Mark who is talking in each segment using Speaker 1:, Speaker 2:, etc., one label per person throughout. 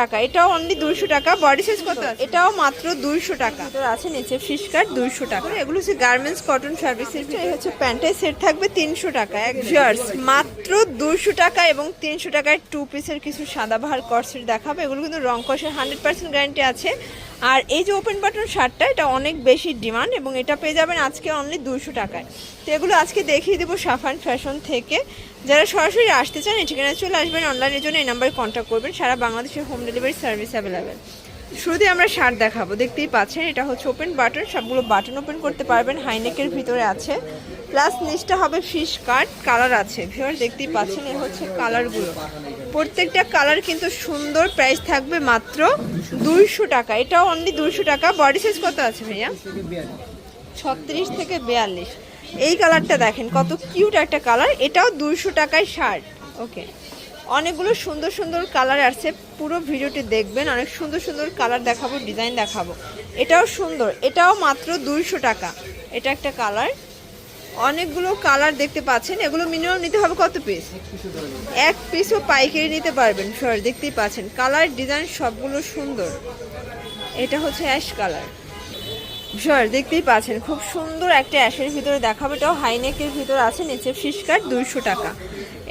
Speaker 1: টাকা এটাও অনলি দুইশো টাকা বডি সাইজ কত? এটাও মাত্র দুইশো টাকা। তোর আছে নিচে ফিশ কাট দুইশো টাকা। এগুলো হচ্ছে গার্মেন্টস কটন সার্ভিসের ভিতরে হচ্ছে প্যান্টের সেট থাকবে তিনশো টাকা এক জার্স মাত্র দুইশো টাকা এবং তিনশো টাকায় টু পিসের কিছু সাদাবাহার কর্সেট দেখাবো। এগুলো কিন্তু রং কষের হান্ড্রেড পার্সেন্ট গ্যারান্টি আছে। আর এই যে ওপেন বাটন শার্টটা এটা অনেক বেশি ডিমান্ড এবং এটা পেয়ে যাবেন আজকে অনলি দুশো টাকায়। তো এগুলো আজকে দেখিয়ে দেবো সাফান ফ্যাশন থেকে। যারা সরাসরি আসতে চান, এই ঠিকানায় চলে আসবেন। অনলাইনের জন্য এই নাম্বারে কন্ট্যাক্ট করবেন। সারা বাংলাদেশের হোম ডেলিভারি সার্ভিস অ্যাভেলেবেল শুরুতে আমরা শার্ট দেখাবো। দেখতেই পাচ্ছেন, এটা হচ্ছে ওপেন বাটন সবগুলো বাটন ওপেন করতে পারবেন। হাইনেকের ভিতরে আছে। প্লাস নিচটা হবে ফিশ কাট কালার আছে। ভিউয়ার দেখতেই পাচ্ছেন, এ হচ্ছে কালারগুলো প্রত্যেকটা কালার কিন্তু সুন্দর প্রাইস থাকবে মাত্র দুইশো টাকা। এটাও অনলি দুইশো টাকা। বডি সাইজ কত আছে ভাইয়া? ছত্রিশ থেকে বিয়াল্লিশ। এই কালারটা দেখেন, কত কিউট একটা কালার। এটাও দুইশো টাকায় শার্ট ওকে। অনেকগুলো সুন্দর সুন্দর কালার আছে পুরো ভিডিওটি দেখবেন। অনেক সুন্দর সুন্দর কালার দেখাবো, ডিজাইন দেখাবো। এটাও সুন্দর। এটাও মাত্র দুইশো টাকা। এটা একটা কালার। অনেকগুলো কালার দেখতে পাচ্ছেন। এগুলো মিনিমাম নিতে হবে কত পিস এক পিসও পাইকারি নিতে পারবেন সর দেখতেই পাচ্ছেন। কালার ডিজাইন সবগুলো সুন্দর। এটা হচ্ছে অ্যাশ কালার সর দেখতেই পাচ্ছেন, খুব সুন্দর একটা অ্যাশের ভিতরে দেখাবো। এটাও হাইনেকের ভিতরে আছে, নিচে ফিশ কাট দুইশো টাকা।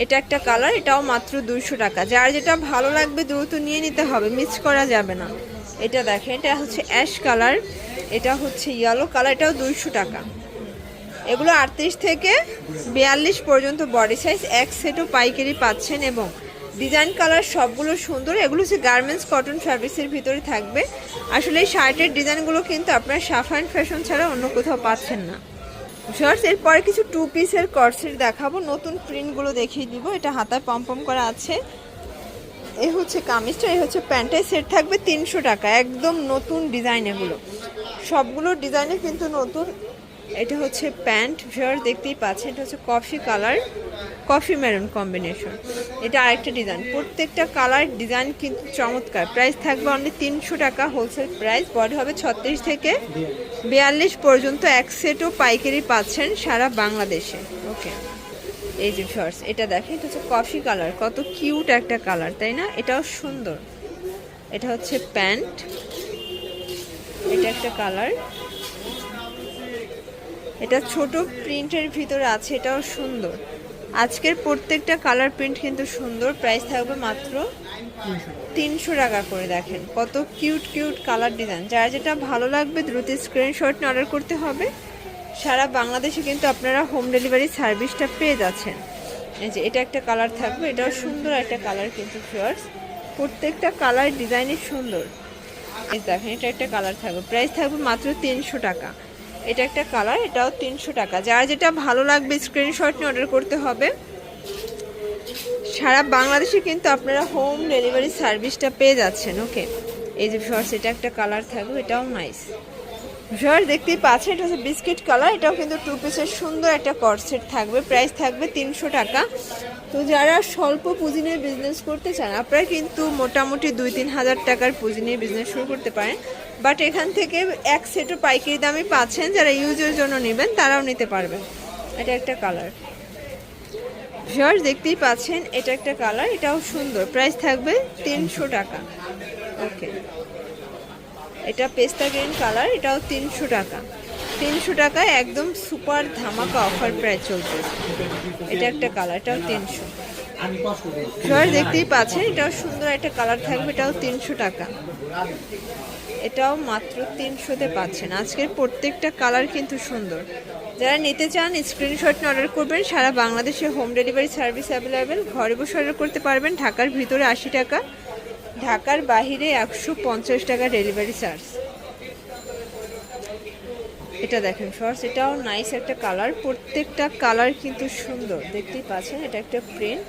Speaker 1: এটা একটা কালার এটাও মাত্র দুইশো টাকা। যার যেটা ভালো লাগবে দ্রুত নিয়ে নিতে হবে মিস করা যাবে না। এটা দেখেন, এটা হচ্ছে অ্যাশ কালার এটা হচ্ছে ইয়েলো কালার এটাও দুইশো টাকা। এগুলো আটত্রিশ থেকে বিয়াল্লিশ পর্যন্ত বডি সাইজ এক সেটও পাইকারি পাচ্ছেন এবং ডিজাইন কালার সবগুলো সুন্দর, এগুলো হচ্ছে গার্মেন্টস কটন ফ্যাব্রিক্সের ভিতরে থাকবে। আসলে এই শার্টের ডিজাইনগুলো কিন্তু আপনার সাফান ফ্যাশন ছাড়া অন্য কোথাও পাচ্ছেন না। শর্টস এরপরে কিছু টু পিসের কর্সেট দেখাবো। নতুন প্রিন্টগুলো দেখিয়ে দিব। এটা হাতায় পম্পম করা আছে। এ হচ্ছে কামিজটা এই হচ্ছে প্যান্টের সেট থাকবে তিনশো টাকা। একদম নতুন ডিজাইন এগুলো। সবগুলো ডিজাইনে কিন্তু নতুন। এটা হচ্ছে প্যান্ট ভিওর দেখতেই পাচ্ছেন। এটা হচ্ছে coffee colour coffee maroon combination. এটা আরেকটা ডিজাইন প্রত্যেকটা কালার ডিজাইন কিন্তু চমৎকার। প্রাইস থাকবে অনলি তিনশো টাকা হোলসেল প্রাইস বডি হবে ছত্রিশ থেকে বিয়াল্লিশ পর্যন্ত। এক সেটও পাইকারি পাচ্ছেন সারা বাংলাদেশে। ওকে এই যে শর্টস এটা দেখেন, এটা হচ্ছে কফি কালার কত কিউট একটা কালার তাই না? এটাও সুন্দর। এটা হচ্ছে প্যান্ট। এটা একটা কালার এটা ছোট প্রিন্টের ভিতরে আছে, এটাও সুন্দর। আজকের প্রত্যেকটা কালার প্রিন্ট কিন্তু সুন্দর প্রাইস থাকবে মাত্র তিনশো টাকা করে, দেখেন। কত কিউট কিউট কালার ডিজাইন যার যেটা ভালো লাগবে দ্রুত স্ক্রিনশট নিয়ে অর্ডার করতে হবে। সারা বাংলাদেশে কিন্তু আপনারা হোম ডেলিভারি সার্ভিসটা পেয়ে যাচ্ছেন। এই যে, এটা একটা কালার থাকবে, এটাও সুন্দর একটা কালার কিন্তু ফিওর্স প্রত্যেকটা কালার ডিজাইনই সুন্দর। দেখেন, এটা একটা কালার থাকবে। প্রাইস থাকবে মাত্র তিনশো টাকা। এটা একটা কালার, এটাও তিনশো টাকা। যার যেটা ভালো লাগবে স্ক্রিনশট নিয়ে অর্ডার করতে হবে। সারা বাংলাদেশে কিন্তু আপনারা হোম ডেলিভারি সার্ভিসটা পেয়ে যাচ্ছেন ওকে এই যে ফর্স এটা একটা কালার থাকবে, এটাও নাইস শর্ট দেখতেই পাচ্ছেন, এটা হচ্ছে বিস্কিট কালার, এটাও কিন্তু টু পিসের সুন্দর একটা কর্সেট থাকবে প্রাইস থাকবে তিনশো টাকা। তো যারা স্বল্প পুঁজি নিয়ে বিজনেস করতে চান, আপনারা কিন্তু মোটামুটি দুই তিন হাজার টাকার পুঁজি নিয়ে বিজনেস শুরু করতে পারেন। বাট এখান থেকে এক সেটও পাইকারি দামে পাচ্ছেন, যারা ইউজের জন্য নেবেন, তারাও নিতে পারবেন। এটা একটা কালার। ভিউয়ার্স, দেখতেই পাচ্ছেন, এটা একটা কালার, এটাও সুন্দর। প্রাইস থাকবে তিনশো টাকা। ওকে এটা পেস্তা গ্রিন কালার, এটাও তিনশো টাকা। তিনশো টাকায় একদম সুপার ধামাকা অফার প্রায় চলছে। এটা একটা কালার, এটাও তিনশো। ভিউয়ার্স দেখতেই পাচ্ছেন, এটাও সুন্দর একটা কালার থাকবে, এটাও তিনশো টাকা। এটাও মাত্র তিনশোতে পাচ্ছেন। আজকের প্রত্যেকটা কালার কিন্তু সুন্দর। যারা নিতে চান স্ক্রিনশট অর্ডার করবেন, সারা বাংলাদেশে হোম ডেলিভারি সার্ভিস অ্যাভেলেবেল ঘরে বসে অর্ডার করতে পারবেন, ঢাকার ভিতরে আশি টাকা। ঢাকার বাহিরে একশো পঞ্চাশ টাকা ডেলিভারি চার্জ এটা দেখেন শর্টস এটাও নাইস একটা কালার প্রত্যেকটা কালার কিন্তু সুন্দর, দেখতেই পাচ্ছেন, এটা একটা প্রিন্ট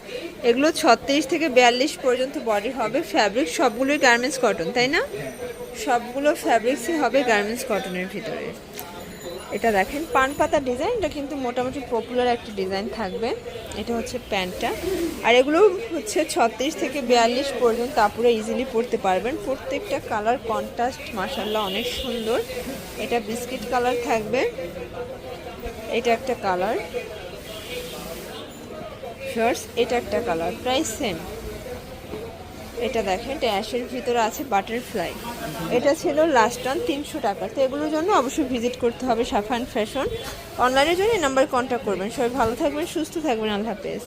Speaker 1: এগুলো ছত্রিশ থেকে বিয়াল্লিশ পর্যন্ত বডি হবে ফ্যাব্রিক সবগুলোই গার্মেন্টস কটন তাই না? সবগুলো ফ্যাব্রিক্সই হবে গার্মেন্টস কটনের ভিতরে। এটা দেখেন, পান পাতা ডিজাইনটা কিন্তু মোটামুটি পপুলার একটা ডিজাইন থাকবে। এটা হচ্ছে প্যান্টটা। আর এগুলো হচ্ছে ছত্রিশ থেকে বিয়াল্লিশ পর্যন্ত আপুরা ইজিলি পরতে পারবেন। প্রত্যেকটা কালার কন্ট্রাস্ট মাসাল্লাহ অনেক সুন্দর। এটা বিস্কিট কালার থাকবে। এটা একটা কালার শার্টস এটা একটা কালার প্রাইস সেম এটা দেখেন, এটা ভিতরে আছে বাটারফ্লাই। এটা ছিল লাস্ট টান তিনশো টাকা। তো এগুলোর জন্য অবশ্যই ভিজিট করতে হবে সাফান ফ্যাশন অনলাইনের জন্য এই নাম্বার কন্ট্যাক্ট করবেন। সবাই ভালো থাকবেন, সুস্থ থাকবেন। আল্লাহ হাফেজ।